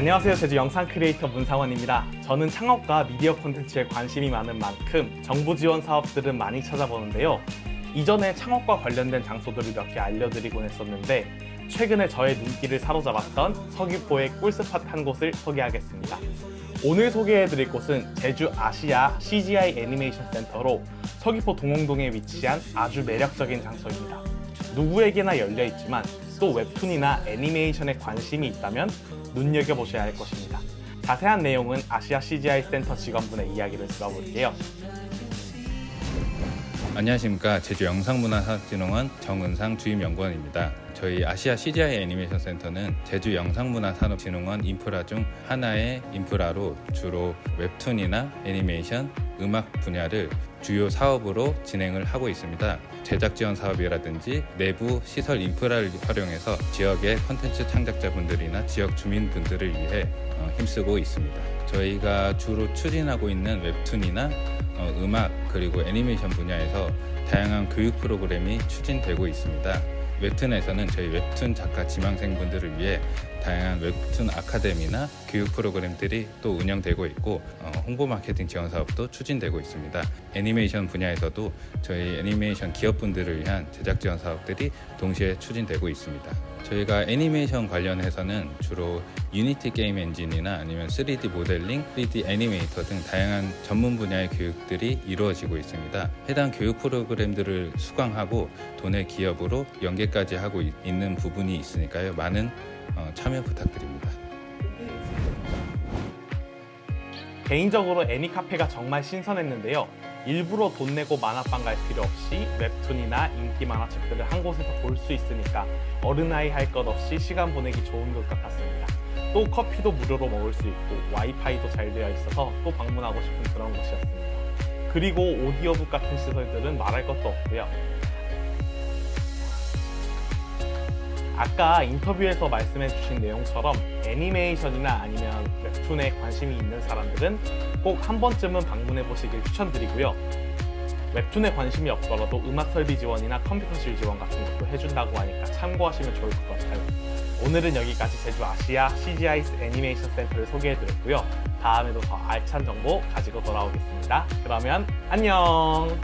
안녕하세요. 제주 영상 크리에이터 문상원입니다. 저는 창업과 미디어 콘텐츠에 관심이 많은 만큼 정부 지원 사업들은 많이 찾아보는데요. 이전에 창업과 관련된 장소들을 몇 개 알려드리곤 했었는데 최근에 저의 눈길을 사로잡았던 서귀포의 꿀스팟 한 곳을 소개하겠습니다. 오늘 소개해드릴 곳은 제주 아시아 CGI 애니메이션 센터로 서귀포 동홍동에 위치한 아주 매력적인 장소입니다. 누구에게나 열려 있지만 또 웹툰이나 애니메이션에 관심이 있다면 눈여겨보셔야 할 것입니다. 자세한 내용은 아시아 CGI 센터 직원분의 이야기를 들어볼게요. 안녕하십니까 제주 영상문화산업진흥원 정은상 주임연구원입니다. 저희 아시아 CGI 애니메이션 센터는 제주 영상문화산업진흥원 인프라 중 하나의 인프라로 주로 웹툰이나 애니메이션, 음악 분야를 주요 사업으로 진행을 하고 있습니다. 제작 지원 사업이라든지 내부 시설 인프라를 활용해서 지역의 컨텐츠 창작자분들이나 지역 주민분들을 위해 어, 힘쓰고 있습니다. 저희가 주로 추진하고 있는 웹툰이나 어, 음악 그리고 애니메이션 분야에서 다양한 교육 프로그램이 추진되고 있습니다. 웹툰에서는 저희 웹툰 작가 지망생분들을 위해 다양한 웹툰 아카데미나 교육 프로그램들이 또 운영되고 있고 어, 홍보 마케팅 지원 사업도 추진되고 있습니다. 애니메이션 분야에서도 저희 애니메이션 기업분들을 위한 제작 지원 사업들이 동시에 추진되고 있습니다. 저희가 애니메이션 관련해서는 주로 유니티 게임 엔진이나 아니면 3D 모델링, 3D 애니메이터 등 다양한 전문 분야의 교육들이 이루어지고 있습니다. 해당 교육 프로그램들을 수강하고 도내 기업으로 연계까지 하고 있- 있는 부분이 있으니까요. 많은 어, 참여 부탁드립니다. 개인적으로 애니카페가 정말 신선했는데요. 일부러 돈 내고 만화방 갈 필요 없이 웹툰이나 인기 만화책들을 한 곳에서 볼 수 있으니까 어른아이 할 것 없이 시간 보내기 좋은 것 같았습니다. 또 커피도 무료로 먹을 수 있고 와이파이도 잘 되어 있어서 또 방문하고 싶은 그런 곳이었습니다. 그리고 오디오북 같은 시설들은 말할 것도 없고요. 아까 인터뷰에서 말씀해 주신 내용처럼 애니메이션이나 아니면 웹툰에 관심이 있는 사람들은 꼭 한 번쯤은 방문해 보시길 추천드리고요. 웹툰에 관심이 없더라도 음악 설비 지원이나 컴퓨터실 지원 같은 것도 해준다고 하니까 참고하시면 좋을 것 같아요. 오늘은 여기까지 제주 아시아 CGI 애니메이션 센터를 소개해드렸고요. 다음에도 더 알찬 정보 가지고 돌아오겠습니다. 그러면 안녕!